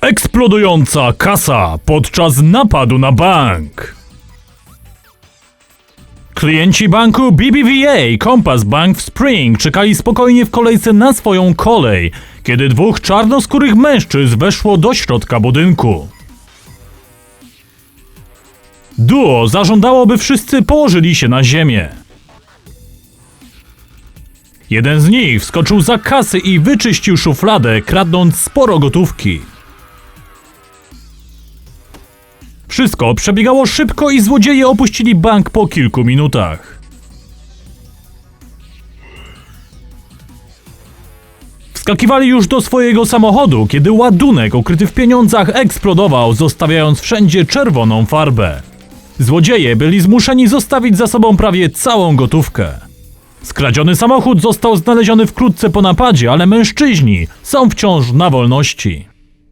Eksplodująca kasa podczas napadu na bank. Klienci banku BBVA Compass Bank w Spring czekali spokojnie w kolejce na swoją kolej, kiedy dwóch czarnoskórych mężczyzn weszło do środka budynku. Duo zażądało, by wszyscy położyli się na ziemię. Jeden z nich wskoczył za kasy i wyczyścił szufladę, kradnąc sporo gotówki. Wszystko przebiegało szybko i złodzieje opuścili bank po kilku minutach. Wskakiwali już do swojego samochodu, kiedy ładunek ukryty w pieniądzach eksplodował, zostawiając wszędzie czerwoną farbę. Złodzieje byli zmuszeni zostawić za sobą prawie całą gotówkę. Skradziony samochód został znaleziony wkrótce po napadzie, ale mężczyźni są wciąż na wolności.